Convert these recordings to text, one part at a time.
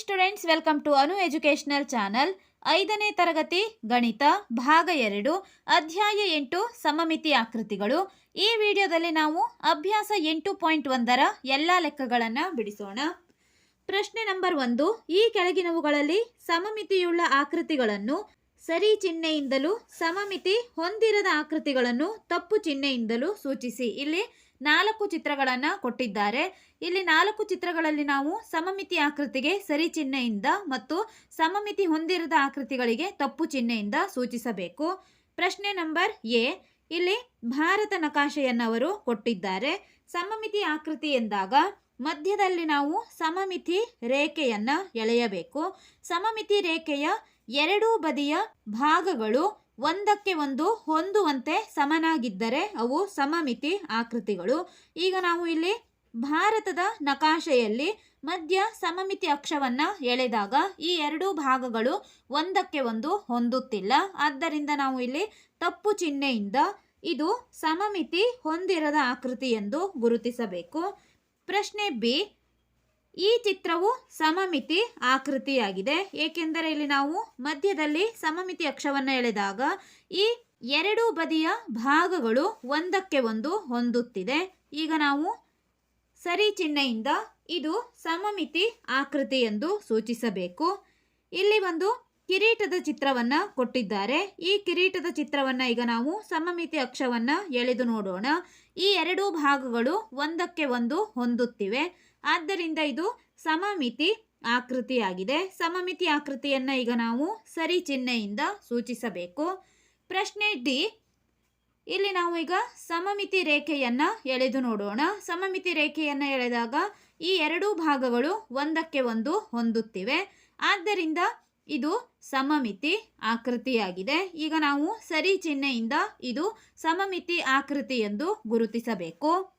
Students, welcome to Anu educational channel. ಐದನೇ ತರಗತಿ, ಗಣಿತ, ಭಾಗ ಎರಡು, ಅಧ್ಯಾಯ ಎಂಟು, ಸಮಮಿತಿ ಆಕೃತಿಗಳು. ಈ ವಿಡಿಯೋದಲ್ಲಿ ನಾವು ಅಭ್ಯಾಸ ಎಂಟು ಪಾಯಿಂಟ್ ಒಂದರ ಎಲ್ಲ ಲೆಕ್ಕಗಳನ್ನು ಬಿಡಿಸೋಣ. ಪ್ರಶ್ನೆ ನಂಬರ್ ಒಂದು, ಈ ಕೆಳಗಿನವುಗಳಲ್ಲಿ ಸಮಮಿತಿಯುಳ್ಳ ಆಕೃತಿಗಳನ್ನು ಸರಿ ಚಿಹ್ನೆಯಿಂದಲೂ ಸಮಮಿತಿ ಹೊಂದಿರದ ಆಕೃತಿಗಳನ್ನು ತಪ್ಪು ಚಿಹ್ನೆಯಿಂದಲೂ ಸೂಚಿಸಿ. ಇಲ್ಲಿ ನಾಲ್ಕು ಚಿತ್ರಗಳನ್ನು ಕೊಟ್ಟಿದ್ದಾರೆ. ಇಲ್ಲಿ ನಾಲ್ಕು ಚಿತ್ರಗಳಲ್ಲಿ ನಾವು ಸಮಮಿತಿ ಆಕೃತಿಗೆ ಸರಿ ಚಿಹ್ನೆಯಿಂದ ಮತ್ತು ಸಮಮಿತಿ ಹೊಂದಿರದ ಆಕೃತಿಗಳಿಗೆ ತಪ್ಪು ಚಿಹ್ನೆಯಿಂದ ಸೂಚಿಸಬೇಕು. ಪ್ರಶ್ನೆ ನಂಬರ್ ಎ. ಇಲ್ಲಿ ಭಾರತ ನಕಾಶೆಯನ್ನವರು ಕೊಟ್ಟಿದ್ದಾರೆ. ಸಮಮಿತಿ ಆಕೃತಿ ಎಂದಾಗ ಮಧ್ಯದಲ್ಲಿ ನಾವು ಸಮಮಿತಿ ರೇಖೆಯನ್ನು ಎಳೆಯಬೇಕು. ಸಮಮಿತಿ ರೇಖೆಯ ಎರಡೂ ಬದಿಯ ಭಾಗಗಳು ಒಂದಕ್ಕೆ ಒಂದು, ಹೊಂದುವಂತೆ ಸಮನಾಗಿದ್ದರೆ ಅವು ಸಮಮಿತಿ ಆಕೃತಿಗಳು. ಈಗ ನಾವು ಇಲ್ಲಿ ಭಾರತದ ನಕಾಶೆಯಲ್ಲಿ ಮಧ್ಯ ಸಮಮಿತಿ ಅಕ್ಷವನ್ನು ಎಳೆದಾಗ ಈ ಎರಡೂ ಭಾಗಗಳು ಒಂದಕ್ಕೆ ಒಂದು ಹೊಂದುತ್ತಿಲ್ಲ. ಆದ್ದರಿಂದ ನಾವು ಇಲ್ಲಿ ತಪ್ಪು ಚಿಹ್ನೆಯಿಂದ ಇದು ಸಮಮಿತಿ ಹೊಂದಿರದ ಆಕೃತಿ ಎಂದು ಗುರುತಿಸಬೇಕು. ಪ್ರಶ್ನೆ ಬಿ ಈ ಚಿತ್ರವು ಸಮಮಿತಿ ಆಕೃತಿಯಾಗಿದೆ. ಏಕೆಂದರೆ ಇಲ್ಲಿ ನಾವು ಮಧ್ಯದಲ್ಲಿ ಸಮಮಿತಿ ಅಕ್ಷವನ್ನು ಎಳೆದಾಗ ಈ ಎರಡು ಬದಿಯ ಭಾಗಗಳು ಒಂದಕ್ಕೆ ಒಂದು ಹೊಂದುತ್ತಿದೆ. ಈಗ ನಾವು ಸರಿ ಚಿಹ್ನೆಯಿಂದ ಇದು ಸಮಮಿತಿ ಆಕೃತಿ ಎಂದು ಸೂಚಿಸಬೇಕು. ಇಲ್ಲಿ ಒಂದು ಕಿರೀಟದ ಚಿತ್ರವನ್ನು ಕೊಟ್ಟಿದ್ದಾರೆ. ಈ ಕಿರೀಟದ ಚಿತ್ರವನ್ನು ಈಗ ನಾವು ಸಮಮಿತಿ ಅಕ್ಷವನ್ನು ಎಳೆದು ನೋಡೋಣ. ಈ ಎರಡೂ ಭಾಗಗಳು ಒಂದಕ್ಕೆ ಒಂದು ಹೊಂದುತ್ತಿವೆ. ಆದ್ದರಿಂದ ಇದು ಸಮಮಿತಿ ಆಕೃತಿಯಾಗಿದೆ. ಸಮಮಿತಿ ಆಕೃತಿಯನ್ನ ಈಗ ನಾವು ಸರಿ ಚಿಹ್ನೆಯಿಂದ ಸೂಚಿಸಬೇಕು. ಪ್ರಶ್ನೆ ಡಿ. ಇಲ್ಲಿ ನಾವು ಈಗ ಸಮಮಿತಿ ರೇಖೆಯನ್ನ ಎಳೆದು ನೋಡೋಣ. ಸಮಮಿತಿ ರೇಖೆಯನ್ನ ಎಳೆದಾಗ ಈ ಎರಡೂ ಭಾಗಗಳು ಒಂದಕ್ಕೆ ಒಂದು ಹೊಂದುತ್ತಿವೆ. ಆದ್ದರಿಂದ ಇದು ಸಮಮಿತಿ ಆಕೃತಿಯಾಗಿದೆ. ಈಗ ನಾವು ಸರಿ ಚಿಹ್ನೆಯಿಂದ ಇದು ಸಮಮಿತಿ ಆಕೃತಿ ಎಂದು ಗುರುತಿಸಬೇಕು.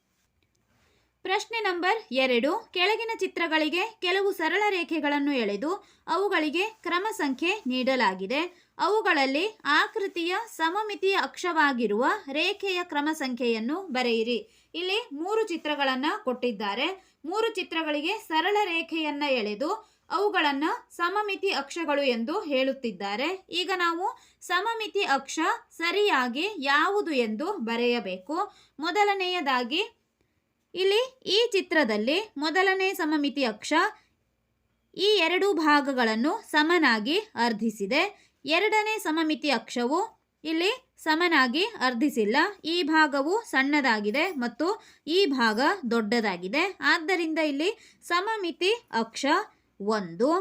ಪ್ರಶ್ನೆ ನಂಬರ್ ಎರಡು. ಕೆಳಗಿನ ಚಿತ್ರಗಳಿಗೆ ಕೆಲವು ಸರಳ ರೇಖೆಗಳನ್ನು ಎಳೆದು ಅವುಗಳಿಗೆ ಕ್ರಮ ಸಂಖ್ಯೆ ನೀಡಲಾಗಿದೆ. ಅವುಗಳಲ್ಲಿ ಆಕೃತಿಯ ಸಮಮಿತಿಯ ಅಕ್ಷವಾಗಿರುವ ರೇಖೆಯ ಕ್ರಮ ಸಂಖ್ಯೆಯನ್ನು ಬರೆಯಿರಿ. ಇಲ್ಲಿ ಮೂರು ಚಿತ್ರಗಳನ್ನು ಕೊಟ್ಟಿದ್ದಾರೆ. ಮೂರು ಚಿತ್ರಗಳಿಗೆ ಸರಳ ರೇಖೆಯನ್ನು ಎಳೆದು ಅವುಗಳನ್ನು ಸಮಮಿತಿ ಅಕ್ಷಗಳು ಎಂದು ಹೇಳುತ್ತಿದ್ದಾರೆ. ಈಗ ನಾವು ಸಮಮಿತಿ ಅಕ್ಷ ಸರಿಯಾಗಿ ಯಾವುದು ಎಂದು ಬರೆಯಬೇಕು. ಮೊದಲನೆಯದಾಗಿ ಇಲ್ಲಿ ಈ ಚಿತ್ರದಲ್ಲಿ ಮೊದಲನೇ ಸಮಮಿತಿ ಅಕ್ಷ ಈ ಎರಡು ಭಾಗಗಳನ್ನು ಸಮನಾಗಿ ಅರ್ಧಿಸಿದೆ. ಎರಡನೇ ಸಮಮಿತಿ ಅಕ್ಷವು ಇಲ್ಲಿ ಸಮನಾಗಿ ಅರ್ಧಿಸಿಲ್ಲ. ಈ ಭಾಗವು ಸಣ್ಣದಾಗಿದೆ ಮತ್ತು ಈ ಭಾಗ ದೊಡ್ಡದಾಗಿದೆ. ಆದ್ದರಿಂದ ಇಲ್ಲಿ ಸಮಮಿತಿ ಅಕ್ಷ ಒಂದು.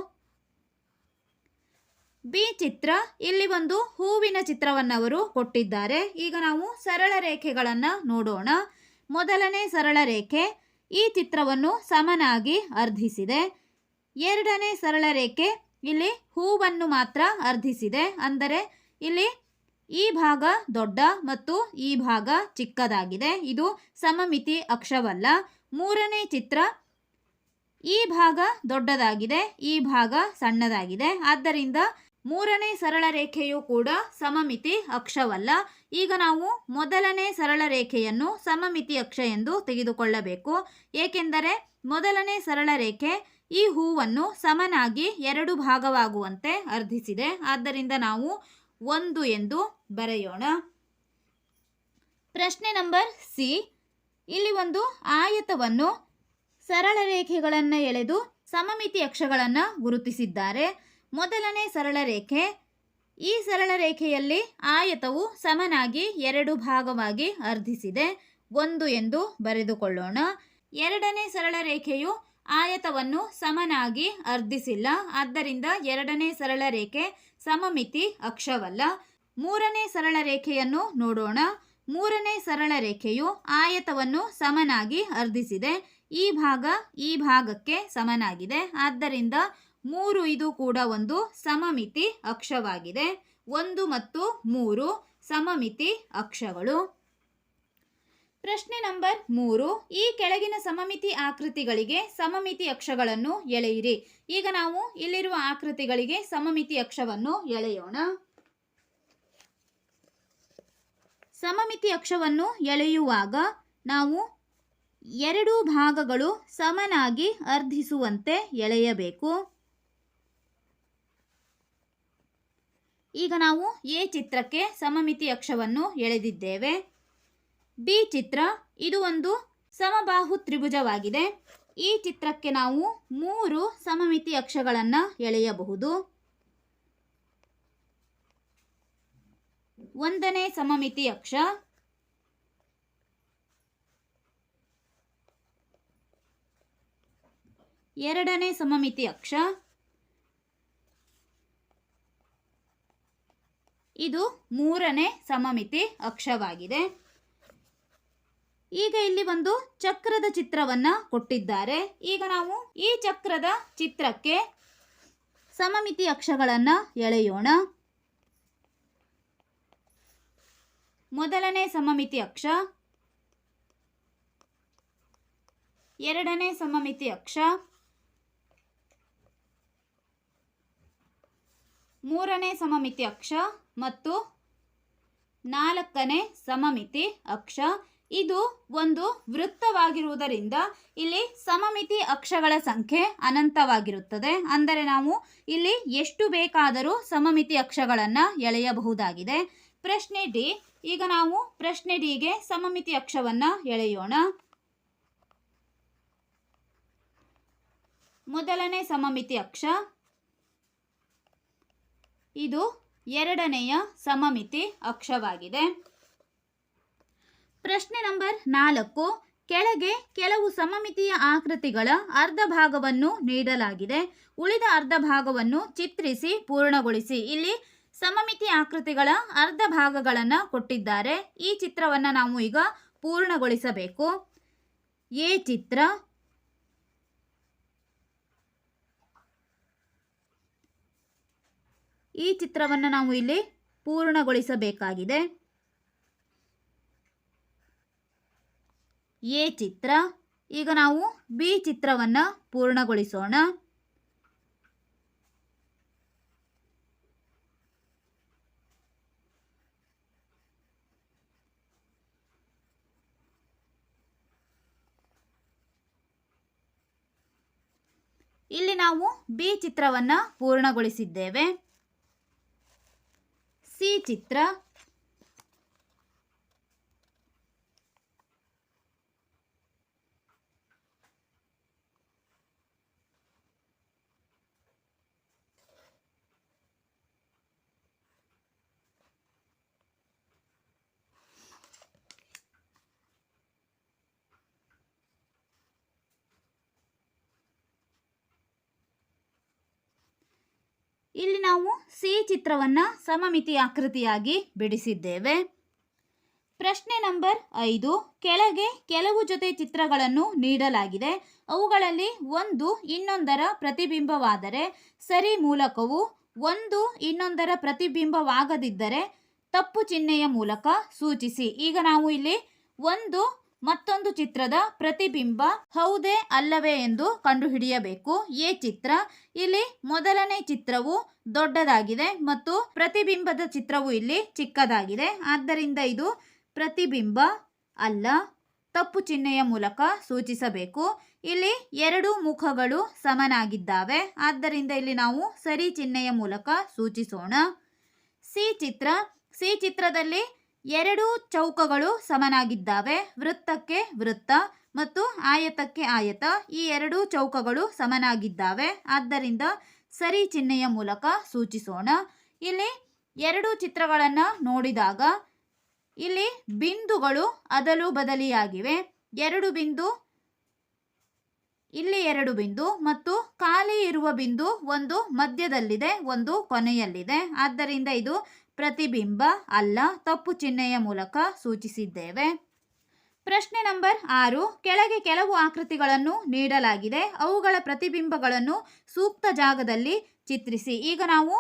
ಬಿ ಚಿತ್ರ ಇಲ್ಲಿ ಒಂದು ಹೂವಿನ ಚಿತ್ರವನ್ನವರು ಕೊಟ್ಟಿದ್ದಾರೆ. ಈಗ ನಾವು ಸರಳ ರೇಖೆಗಳನ್ನು ನೋಡೋಣ. ಮೊದಲನೇ ಸರಳ ರೇಖೆ ಈ ಚಿತ್ರವನ್ನು ಸಮನಾಗಿ ಅರ್ಧಿಸಿದೆ. ಎರಡನೇ ಸರಳ ರೇಖೆ ಇಲ್ಲಿ ಹೂವನ್ನು ಮಾತ್ರ ಅರ್ಧಿಸಿದೆ. ಅಂದರೆ ಇಲ್ಲಿ ಈ ಭಾಗ ದೊಡ್ಡ ಮತ್ತು ಈ ಭಾಗ ಚಿಕ್ಕದಾಗಿದೆ. ಇದು ಸಮಮಿತಿ ಅಕ್ಷವಲ್ಲ. ಮೂರನೇ ಚಿತ್ರ ಈ ಭಾಗ ದೊಡ್ಡದಾಗಿದೆ, ಈ ಭಾಗ ಸಣ್ಣದಾಗಿದೆ. ಆದ್ದರಿಂದ ಮೂರನೇ ಸರಳ ರೇಖೆಯು ಕೂಡ ಸಮಮಿತಿ ಅಕ್ಷವಲ್ಲ. ಈಗ ನಾವು ಮೊದಲನೇ ಸರಳ ರೇಖೆಯನ್ನು ಸಮಮಿತಿ ಅಕ್ಷ ಎಂದು ತೆಗೆದುಕೊಳ್ಳಬೇಕು. ಏಕೆಂದರೆ ಮೊದಲನೇ ಸರಳ ರೇಖೆ ಈ ಹೂವನ್ನು ಸಮನಾಗಿ ಎರಡು ಭಾಗವಾಗುವಂತೆ ಅರ್ಧಿಸಿದೆ. ಆದ್ದರಿಂದ ನಾವು ಒಂದು ಎಂದು ಬರೆಯೋಣ. ಪ್ರಶ್ನೆ ನಂಬರ್ ಸಿ. ಇಲ್ಲಿ ಒಂದು ಆಯತವನ್ನು ಸರಳ ರೇಖೆಗಳನ್ನು ಎಳೆದು ಸಮಮಿತಿ ಅಕ್ಷಗಳನ್ನು ಗುರುತಿಸಿದ್ದಾರೆ. ಮೊದಲನೇ ಸರಳ ರೇಖೆ ಈ ಸರಳ ರೇಖೆಯಲ್ಲಿ ಆಯತವು ಸಮನಾಗಿ ಎರಡು ಭಾಗವಾಗಿ ಅರ್ಧಿಸಿದೆ. ಒಂದು ಎಂದು ಬರೆದುಕೊಳ್ಳೋಣ. ಎರಡನೇ ಸರಳ ರೇಖೆಯು ಆಯತವನ್ನು ಸಮನಾಗಿ ಅರ್ಧಿಸಿಲ್ಲ. ಆದ್ದರಿಂದ ಎರಡನೇ ಸರಳ ರೇಖೆ ಸಮಮಿತಿ ಅಕ್ಷವಲ್ಲ. ಮೂರನೇ ಸರಳ ರೇಖೆಯನ್ನು ನೋಡೋಣ. ಮೂರನೇ ಸರಳ ರೇಖೆಯು ಆಯತವನ್ನು ಸಮನಾಗಿ ಅರ್ಧಿಸಿದೆ. ಈ ಭಾಗ ಈ ಭಾಗಕ್ಕೆ ಸಮನಾಗಿದೆ. ಆದ್ದರಿಂದ ಮೂರು ಇದು ಕೂಡ ಒಂದು ಸಮಮಿತಿ ಅಕ್ಷವಾಗಿದೆ. ಒಂದು ಮತ್ತು ಮೂರು ಸಮಮಿತಿ ಅಕ್ಷಗಳು. ಪ್ರಶ್ನೆ ನಂಬರ್ ಮೂರು. ಈ ಕೆಳಗಿನ ಸಮಮಿತಿ ಆಕೃತಿಗಳಿಗೆ ಸಮಮಿತಿ ಅಕ್ಷಗಳನ್ನು ಎಳೆಯಿರಿ. ಈಗ ನಾವು ಇಲ್ಲಿರುವ ಆಕೃತಿಗಳಿಗೆ ಸಮಮಿತಿ ಅಕ್ಷವನ್ನು ಎಳೆಯೋಣ. ಸಮಮಿತಿ ಅಕ್ಷವನ್ನು ಎಳೆಯುವಾಗ ನಾವು ಎರಡು ಭಾಗಗಳು ಸಮನಾಗಿ ಅರ್ಧಿಸುವಂತೆ ಎಳೆಯಬೇಕು. ಈಗ ನಾವು ಎ ಚಿತ್ರಕ್ಕೆ ಸಮಮಿತಿ ಅಕ್ಷವನ್ನು ಎಳೆದಿದ್ದೇವೆ. ಬಿ ಚಿತ್ರ, ಇದು ಒಂದು ಸಮಬಾಹು ತ್ರಿಭುಜವಾಗಿದೆ. ಈ ಚಿತ್ರಕ್ಕೆ ನಾವು ಮೂರು ಸಮಮಿತಿ ಅಕ್ಷಗಳನ್ನು ಎಳೆಯಬಹುದು. ಒಂದನೇ ಸಮಮಿತಿ ಅಕ್ಷ. ಎರಡನೇ ಸಮಮಿತಿ ಅಕ್ಷ. ಇದು ಮೂರನೇ ಸಮಮಿತಿ ಅಕ್ಷವಾಗಿದೆ. ಈಗ ಇಲ್ಲಿ ಒಂದು ಚಕ್ರದ ಚಿತ್ರವನ್ನ ಕೊಟ್ಟಿದ್ದಾರೆ. ಈಗ ನಾವು ಈ ಚಕ್ರದ ಚಿತ್ರಕ್ಕೆ ಸಮಮಿತಿ ಅಕ್ಷಗಳನ್ನು ಎಳೆಯೋಣ. ಮೊದಲನೇ ಸಮಮಿತಿ ಅಕ್ಷ, ಎರಡನೇ ಸಮಮಿತಿ ಅಕ್ಷ, ಮೂರನೇ ಸಮಮಿತಿ ಅಕ್ಷ ಮತ್ತು ನಾಲ್ಕನೇ ಸಮಮಿತಿ ಅಕ್ಷ. ಇದು ಒಂದು ವೃತ್ತವಾಗಿರುವುದರಿಂದ ಇಲ್ಲಿ ಸಮಮಿತಿ ಅಕ್ಷಗಳ ಸಂಖ್ಯೆ ಅನಂತವಾಗಿರುತ್ತದೆ. ಅಂದರೆ ನಾವು ಇಲ್ಲಿ ಎಷ್ಟು ಬೇಕಾದರೂ ಸಮಮಿತಿ ಅಕ್ಷಗಳನ್ನು ಎಳೆಯಬಹುದಾಗಿದೆ. ಪ್ರಶ್ನೆ ಡಿ. ಈಗ ನಾವು ಪ್ರಶ್ನೆ ಡಿಗೆ ಸಮಮಿತಿ ಅಕ್ಷವನ್ನು ಎಳೆಯೋಣ. ಮೊದಲನೇ ಸಮಮಿತಿ ಅಕ್ಷ. ಇದು ಎರಡನೆಯ ಸಮಮಿತಿ ಅಕ್ಷವಾಗಿದೆ. ಪ್ರಶ್ನೆ ನಂಬರ್ ನಾಲ್ಕು. ಕೆಳಗೆ ಕೆಲವು ಸಮಮಿತಿಯ ಆಕೃತಿಗಳ ಅರ್ಧ ಭಾಗವನ್ನು ನೀಡಲಾಗಿದೆ. ಉಳಿದ ಅರ್ಧ ಭಾಗವನ್ನು ಚಿತ್ರಿಸಿ, ಪೂರ್ಣಗೊಳಿಸಿ. ಇಲ್ಲಿ ಸಮಮಿತಿ ಆಕೃತಿಗಳ ಅರ್ಧ ಭಾಗಗಳನ್ನು ಕೊಟ್ಟಿದ್ದಾರೆ. ಈ ಚಿತ್ರವನ್ನು ನಾವು ಈಗ ಪೂರ್ಣಗೊಳಿಸಬೇಕು. ಎ ಚಿತ್ರ ಈ ಚಿತ್ರವನ್ನು ನಾವು ಇಲ್ಲಿ ಪೂರ್ಣಗೊಳಿಸಬೇಕಾಗಿದೆ. ಎ ಚಿತ್ರ. ಈಗ ನಾವು ಬಿ ಚಿತ್ರವನ್ನು ಪೂರ್ಣಗೊಳಿಸೋಣ. ಇಲ್ಲಿ ನಾವು ಬಿ ಚಿತ್ರವನ್ನು ಪೂರ್ಣಗೊಳಿಸಿದ್ದೇವೆ. ಸಿ ಚಿತ್ರ ಇಲ್ಲಿ ನಾವು ಸಿ ಚಿತ್ರವನ್ನು ಸಮಮಿತಿ ಆಕೃತಿಯಾಗಿ ಬಿಡಿಸಿದ್ದೇವೆ. ಪ್ರಶ್ನೆ ನಂಬರ್ ಐದು, ಕೆಳಗೆ ಕೆಲವು ಜೊತೆ ಚಿತ್ರಗಳನ್ನು ನೀಡಲಾಗಿದೆ. ಅವುಗಳಲ್ಲಿ ಒಂದು ಇನ್ನೊಂದರ ಪ್ರತಿಬಿಂಬವಾದರೆ ಸರಿ ಮೂಲಕವು ಒಂದು ಇನ್ನೊಂದರ ಪ್ರತಿಬಿಂಬವಾಗದಿದ್ದರೆ ತಪ್ಪು ಚಿಹ್ನೆಯ ಮೂಲಕ ಸೂಚಿಸಿ. ಈಗ ನಾವು ಇಲ್ಲಿ ಒಂದು ಮತ್ತೊಂದು ಚಿತ್ರದ ಪ್ರತಿಬಿಂಬ ಹೌದೇ ಅಲ್ಲವೇ ಎಂದು ಕಂಡುಹಿಡಿಯಬೇಕು. ಎ ಚಿತ್ರ ಇಲ್ಲಿ ಮೊದಲನೇ ಚಿತ್ರವು ದೊಡ್ಡದಾಗಿದೆ ಮತ್ತು ಪ್ರತಿಬಿಂಬದ ಚಿತ್ರವು ಇಲ್ಲಿ ಚಿಕ್ಕದಾಗಿದೆ. ಆದ್ದರಿಂದ ಇದು ಪ್ರತಿಬಿಂಬ ಅಲ್ಲ, ತಪ್ಪು ಚಿಹ್ನೆಯ ಮೂಲಕ ಸೂಚಿಸಬೇಕು. ಇಲ್ಲಿ ಎರಡು ಮುಖಗಳು ಸಮನಾಗಿದ್ದಾವೆ. ಆದ್ದರಿಂದ ಇಲ್ಲಿ ನಾವು ಸರಿ ಚಿಹ್ನೆಯ ಮೂಲಕ ಸೂಚಿಸೋಣ. ಸಿ ಚಿತ್ರ. ಸಿ ಚಿತ್ರದಲ್ಲಿ ಎರಡು ಚೌಕಗಳು ಸಮನಾಗಿದ್ದಾವೆ. ವೃತ್ತಕ್ಕೆ ವೃತ್ತ ಮತ್ತು ಆಯತಕ್ಕೆ ಆಯತ ಈ ಎರಡು ಚೌಕಗಳು ಸಮನಾಗಿದ್ದಾವೆ. ಆದ್ದರಿಂದ ಸರಿ ಚಿಹ್ನೆಯ ಮೂಲಕ ಸೂಚಿಸೋಣ. ಇಲ್ಲಿ ಎರಡು ಚಿತ್ರಗಳನ್ನು ನೋಡಿದಾಗ ಇಲ್ಲಿ ಬಿಂದುಗಳು ಅದಲು ಬದಲಿಯಾಗಿವೆ. ಎರಡು ಬಿಂದು, ಇಲ್ಲಿ ಎರಡು ಬಿಂದು ಮತ್ತು ಖಾಲಿ ಇರುವ ಬಿಂದು ಒಂದು ಮಧ್ಯದಲ್ಲಿದೆ, ಒಂದು ಕೊನೆಯಲ್ಲಿದೆ. ಆದ್ದರಿಂದ ಇದು ಪ್ರತಿಬಿಂಬ, ಅಲ್ಲ, ತಪ್ಪು ಚಿಹ್ನೆಯ ಮೂಲಕ ಸೂಚಿಸಿದ್ದೇವೆ. ಪ್ರಶ್ನೆ ನಂಬರ್ ಆರು, ಕೆಳಗೆ ಕೆಲವು ಆಕೃತಿಗಳನ್ನು ನೀಡಲಾಗಿದೆ. ಅವುಗಳ ಪ್ರತಿಬಿಂಬಗಳನ್ನು ಸೂಕ್ತ ಜಾಗದಲ್ಲಿ ಚಿತ್ರಿಸಿ. ಈಗ ನಾವು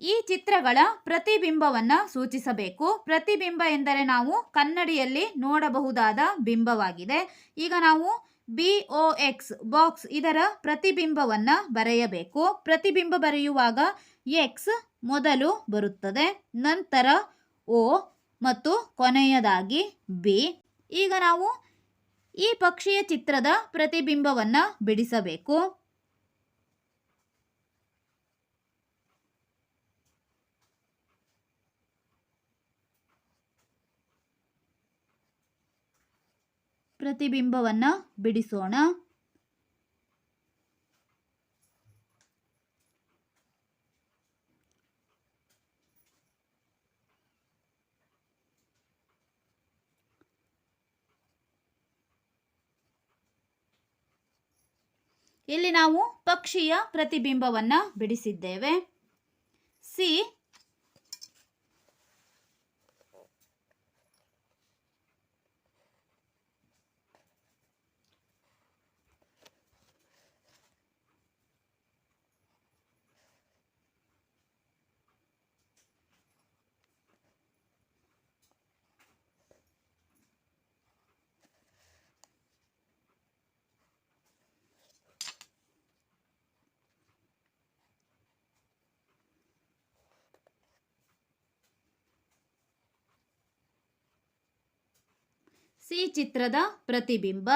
ಈ ಚಿತ್ರಗಳ ಪ್ರತಿಬಿಂಬವನ್ನು ಸೂಚಿಸಬೇಕು. ಪ್ರತಿಬಿಂಬ ಎಂದರೆ ನಾವು ಕನ್ನಡಿಯಲ್ಲಿ ನೋಡಬಹುದಾದ ಬಿಂಬವಾಗಿದೆ. ಈಗ ನಾವು ಬಿ ಒ ಎಕ್ಸ್ ಬಾಕ್ಸ್ ಇದರ ಪ್ರತಿಬಿಂಬವನ್ನು ಬರೆಯಬೇಕು. ಪ್ರತಿಬಿಂಬ ಬರೆಯುವಾಗ ಎಕ್ಸ್ ಮೊದಲು ಬರುತ್ತದೆ, ನಂತರ ಓ ಮತ್ತು ಕೊನೆಯದಾಗಿ ಬಿ ಈಗ ನಾವು ಈ ಪಕ್ಷಿಯ ಚಿತ್ರದ ಪ್ರತಿಬಿಂಬವನ್ನು ಬಿಡಿಸಬೇಕು. ಪ್ರತಿಬಿಂಬವನ್ನು ಬಿಡಿಸೋಣ. ಇಲ್ಲಿ ನಾವು ಪಕ್ಷಿಯ ಪ್ರತಿಬಿಂಬವನ್ನು ಬಿಡಿಸಿದ್ದೇವೆ. ಸಿ ಸಿ ಚಿತ್ರದ ಪ್ರತಿಬಿಂಬ.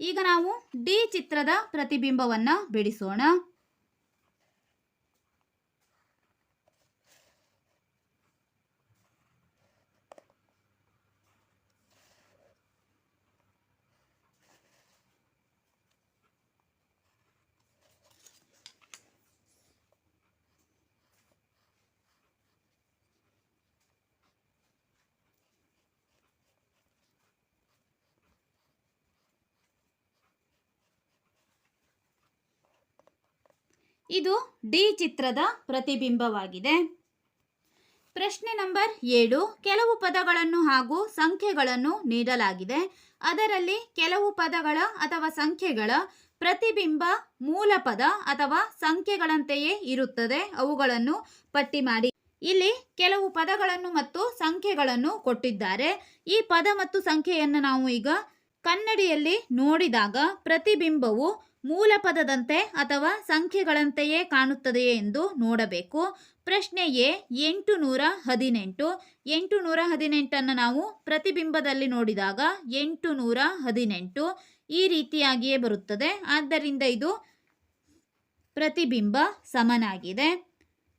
ಈಗ ನಾವು ಡಿ ಚಿತ್ರದ ಪ್ರತಿಬಿಂಬವನ್ನು ಬಿಡಿಸೋಣ. ಇದು ಡಿ ಚಿತ್ರದ ಪ್ರತಿಬಿಂಬವಾಗಿದೆ. ಪ್ರಶ್ನೆ ನಂಬರ್ ಏಳು, ಕೆಲವು ಪದಗಳನ್ನು ಹಾಗೂ ಸಂಖ್ಯೆಗಳನ್ನು ನೀಡಲಾಗಿದೆ. ಅದರಲ್ಲಿ ಕೆಲವು ಪದಗಳ ಅಥವಾ ಸಂಖ್ಯೆಗಳ ಪ್ರತಿಬಿಂಬ ಮೂಲ ಪದ ಅಥವಾ ಸಂಖ್ಯೆಗಳಂತೆಯೇ ಇರುತ್ತದೆ. ಅವುಗಳನ್ನು ಪಟ್ಟಿ ಮಾಡಿ. ಇಲ್ಲಿ ಕೆಲವು ಪದಗಳನ್ನು ಮತ್ತು ಸಂಖ್ಯೆಗಳನ್ನು ಕೊಟ್ಟಿದ್ದಾರೆ. ಈ ಪದ ಮತ್ತು ಸಂಖ್ಯೆಯನ್ನು ನಾವು ಈಗ ಕನ್ನಡಿಯಲ್ಲಿ ನೋಡಿದಾಗ ಪ್ರತಿಬಿಂಬವು ಮೂಲ ಪದದಂತೆ ಅಥವಾ ಸಂಖ್ಯೆಗಳಂತೆಯೇ ಕಾಣುತ್ತದೆಯೇ ಎಂದು ನೋಡಬೇಕು. ಪ್ರಶ್ನೆ ಎ ಎಂಟು ನೂರ ಹದಿನೆಂಟು. ಎಂಟು ನೂರ ಹದಿನೆಂಟನ್ನು ನಾವು ಪ್ರತಿಬಿಂಬದಲ್ಲಿ ನೋಡಿದಾಗ ಎಂಟು ನೂರ ಹದಿನೆಂಟು ಈ ರೀತಿಯಾಗಿಯೇ ಬರುತ್ತದೆ. ಆದ್ದರಿಂದ ಇದು ಪ್ರತಿಬಿಂಬ ಸಮನಾಗಿದೆ.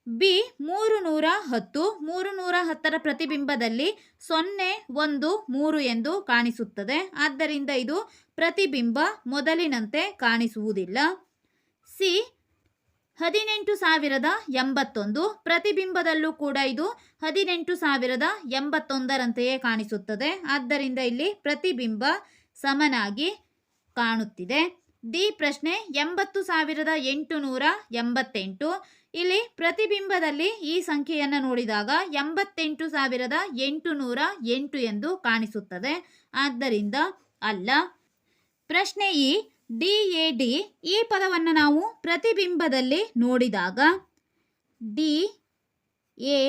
ಬಿ ಮೂರು ನೂರ ಹತ್ತು ಮೂರು ನೂರ ಹತ್ತರ ಪ್ರತಿಬಿಂಬದಲ್ಲಿ ಸೊನ್ನೆ, ಒಂದು, ಮೂರು ಎಂದು ಕಾಣಿಸುತ್ತದೆ. ಆದ್ದರಿಂದ ಇದು ಪ್ರತಿಬಿಂಬ ಮೊದಲಿನಂತೆ ಕಾಣಿಸುವುದಿಲ್ಲ. ಸಿ ಹದಿನೆಂಟು ಸಾವಿರದ ಎಂಬತ್ತೊಂದು, ಪ್ರತಿಬಿಂಬದಲ್ಲೂ ಕೂಡ ಇದು ಹದಿನೆಂಟು ಸಾವಿರದ ಎಂಬತ್ತೊಂದರಂತೆಯೇ ಕಾಣಿಸುತ್ತದೆ. ಆದ್ದರಿಂದ ಇಲ್ಲಿ ಪ್ರತಿಬಿಂಬ ಸಮನಾಗಿ ಕಾಣುತ್ತಿದೆ. ಡಿ ಪ್ರಶ್ನೆ ಎಂಬತ್ತು ಸಾವಿರದ ಎಂಟುನೂರ ಎಂಬತ್ತೆಂಟು ಇಲ್ಲಿ ಪ್ರತಿಬಿಂಬದಲ್ಲಿ ಈ ಸಂಖ್ಯೆಯನ್ನು ನೋಡಿದಾಗ ಎಂಬತ್ತೆಂಟು ಸಾವಿರದ ಎಂಟುನೂರ ಎಂಟು ಎಂದು ಕಾಣಿಸುತ್ತದೆ. ಆದ್ದರಿಂದ ಅಲ್ಲ. ಪ್ರಶ್ನೆ ಈ. ಡಿ, ಎ, ಡಿ ಈ ಪದವನ್ನು ನಾವು ಪ್ರತಿಬಿಂಬದಲ್ಲಿ ನೋಡಿದಾಗ ಡಿ, ಎ,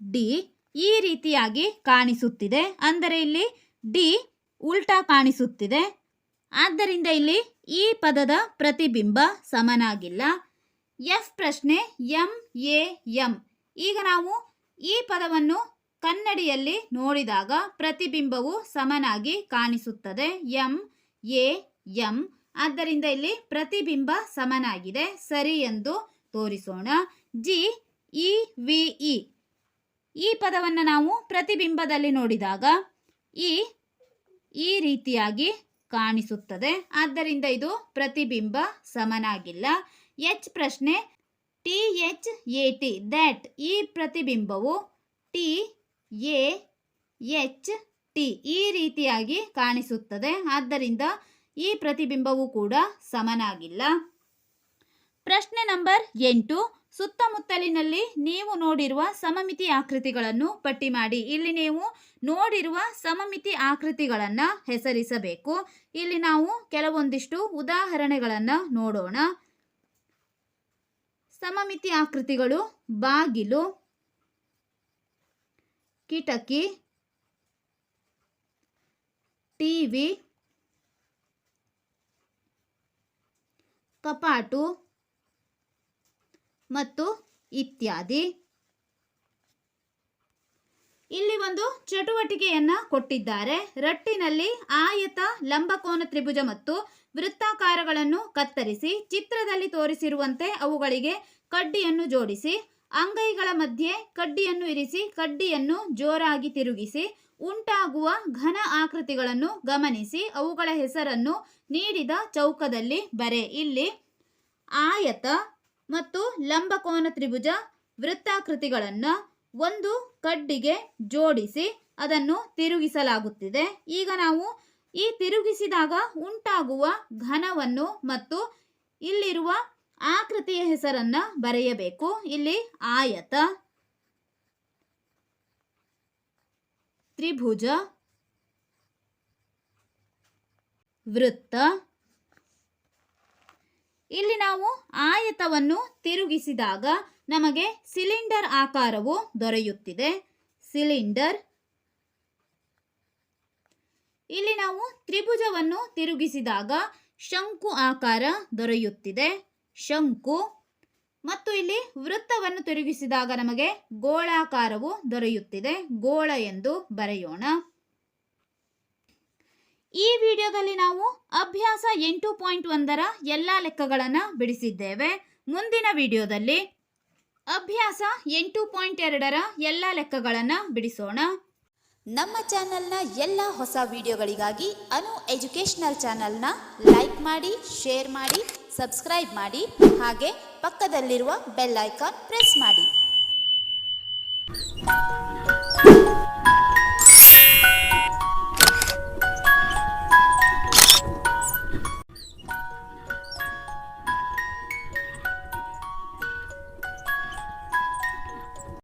ಡಿ ಈ ರೀತಿಯಾಗಿ ಕಾಣಿಸುತ್ತಿದೆ. ಅಂದರೆ ಇಲ್ಲಿ ಡಿ ಉಲ್ಟಾ ಕಾಣಿಸುತ್ತಿದೆ. ಆದ್ದರಿಂದ ಇಲ್ಲಿ ಈ ಪದದ ಪ್ರತಿಬಿಂಬ ಸಮನಾಗಿಲ್ಲ. ಎಫ್ ಪ್ರಶ್ನೆ ಎಂ, ಎ, ಎಂ. ಈಗ ನಾವು ಈ ಪದವನ್ನು ಕನ್ನಡಿಯಲ್ಲಿ ನೋಡಿದಾಗ ಪ್ರತಿಬಿಂಬವು ಸಮನಾಗಿ ಕಾಣಿಸುತ್ತದೆ. M, A, M. ಆದ್ದರಿಂದ ಇಲ್ಲಿ ಪ್ರತಿಬಿಂಬ ಸಮನಾಗಿದೆ. ಸರಿ ಎಂದು ತೋರಿಸೋಣ. G, E, V, E. ಈ ಪದವನ್ನು ನಾವು ಪ್ರತಿಬಿಂಬದಲ್ಲಿ ನೋಡಿದಾಗ ಈ ಈ ರೀತಿಯಾಗಿ ಕಾಣಿಸುತ್ತದೆ. ಆದ್ದರಿಂದ ಇದು ಪ್ರತಿಬಿಂಬ ಸಮನಾಗಿಲ್ಲ. ಎಚ್ ಪ್ರಶ್ನೆ T H A T that ಈ ಪ್ರತಿಬಿಂಬವು ಟಿ ಎ ಎಚ್ ಟಿ ಈ ರೀತಿಯಾಗಿ ಕಾಣಿಸುತ್ತದೆ. ಆದ್ದರಿಂದ ಈ ಪ್ರತಿಬಿಂಬವು ಕೂಡ ಸಮನಾಗಿಲ್ಲ. ಪ್ರಶ್ನೆ ನಂಬರ್ ಎಂಟು, ಸುತ್ತಮುತ್ತಲಿನಲ್ಲಿ ನೀವು ನೋಡಿರುವ ಸಮಮಿತಿ ಆಕೃತಿಗಳನ್ನು ಪಟ್ಟಿ ಮಾಡಿ. ಇಲ್ಲಿ ನೀವು ನೋಡಿರುವ ಸಮಮಿತಿ ಆಕೃತಿಗಳನ್ನು ಹೆಸರಿಸಬೇಕು. ಇಲ್ಲಿ ನಾವು ಕೆಲವೊಂದಿಷ್ಟು ಉದಾಹರಣೆಗಳನ್ನು ನೋಡೋಣ. ಸಮಮಿತಿ ಆಕೃತಿಗಳು ಬಾಗಿಲು ಕಿಟಕಿ ಟಿವಿ ಕಪಾಟು ಮತ್ತು ಇತ್ಯಾದಿ. ಇಲ್ಲಿ ಒಂದು ಚಟುವಟಿಕೆಯನ್ನ ಕೊಟ್ಟಿದ್ದಾರೆ. ರಟ್ಟಿನಲ್ಲಿ ಆಯತ, ಲಂಬಕೋನ ತ್ರಿಭುಜ ಮತ್ತು ವೃತ್ತಾಕಾರಗಳನ್ನು ಕತ್ತರಿಸಿ, ಚಿತ್ರದಲ್ಲಿ ತೋರಿಸಿರುವಂತೆ ಅವುಗಳಿಗೆ ಕಡ್ಡಿಯನ್ನು ಜೋಡಿಸಿ, ಅಂಗೈಗಳ ಮಧ್ಯೆ ಕಡ್ಡಿಯನ್ನು ಇರಿಸಿ, ಕಡ್ಡಿಯನ್ನು ಜೋರಾಗಿ ತಿರುಗಿಸಿ, ಉಂಟಾಗುವ ಘನ ಆಕೃತಿಗಳನ್ನು ಗಮನಿಸಿ, ಅವುಗಳ ಹೆಸರನ್ನು ನೀಡಿದ ಚೌಕದಲ್ಲಿ ಬರೆ. ಇಲ್ಲಿ ಆಯತ ಮತ್ತು ಲಂಬಕೋನ ತ್ರಿಭುಜ ವೃತ್ತಾಕೃತಿಗಳನ್ನು ಒಂದು ಕಡ್ಡಿಗೆ ಜೋಡಿಸಿ ಅದನ್ನು ತಿರುಗಿಸಲಾಗುತ್ತಿದೆ. ಈಗ ನಾವು ಈ ತಿರುಗಿಸಿದಾಗ ಉಂಟಾಗುವ ಘನವನ್ನು ಮತ್ತು ಇಲ್ಲಿರುವ ಆಕೃತಿಯ ಹೆಸರನ್ನ ಬರೆಯಬೇಕು. ಇಲ್ಲಿ ಆಯತ, ತ್ರಿಭುಜ, ವೃತ್ತ. ಇಲ್ಲಿ ನಾವು ಆಯತವನ್ನು ತಿರುಗಿಸಿದಾಗ ನಮಗೆ ಸಿಲಿಂಡರ್ ಆಕಾರವು ದೊರೆಯುತ್ತಿದೆ. ಸಿಲಿಂಡರ್. ಇಲ್ಲಿ ನಾವು ತ್ರಿಭುಜವನ್ನು ತಿರುಗಿಸಿದಾಗ ಶಂಕು ಆಕಾರ ದೊರೆಯುತ್ತಿದೆ. ಶಂಕು. ಮತ್ತು ಇಲ್ಲಿ ವೃತ್ತವನ್ನು ತಿರುಗಿಸಿದಾಗ ನಮಗೆ ಗೋಳಾಕಾರವು ದೊರೆಯುತ್ತಿದೆ. ಗೋಳ ಎಂದು ಬರೆಯೋಣ. ಈ ವಿಡಿಯೋದಲ್ಲಿ ನಾವು ಅಭ್ಯಾಸ ಎಂಟು ಪಾಯಿಂಟ್ ಒಂದರ ಎಲ್ಲ ಲೆಕ್ಕಗಳನ್ನು ಬಿಡಿಸಿದ್ದೇವೆ. ಮುಂದಿನ ವಿಡಿಯೋದಲ್ಲಿ ಅಭ್ಯಾಸ ಎಂಟು ಪಾಯಿಂಟ್ ಎರಡರ ಎಲ್ಲ ಲೆಕ್ಕಗಳನ್ನು ಬಿಡಿಸೋಣ. ನಮ್ಮ ಚಾನೆಲ್ನ ಎಲ್ಲ ಹೊಸ ವಿಡಿಯೋಗಳಿಗಾಗಿ ಅನು ಎಜುಕೇಷನಲ್ ಚಾನೆಲ್ನ ಲೈಕ್ ಮಾಡಿ, ಶೇರ್ ಮಾಡಿ, ಸಬ್ಸ್ಕ್ರೈಬ್ ಮಾಡಿ, ಹಾಗೆ ಪಕ್ಕದಲ್ಲಿರುವ ಬೆಲ್ ಐಕಾನ್ ಪ್ರೆಸ್ ಮಾಡಿ.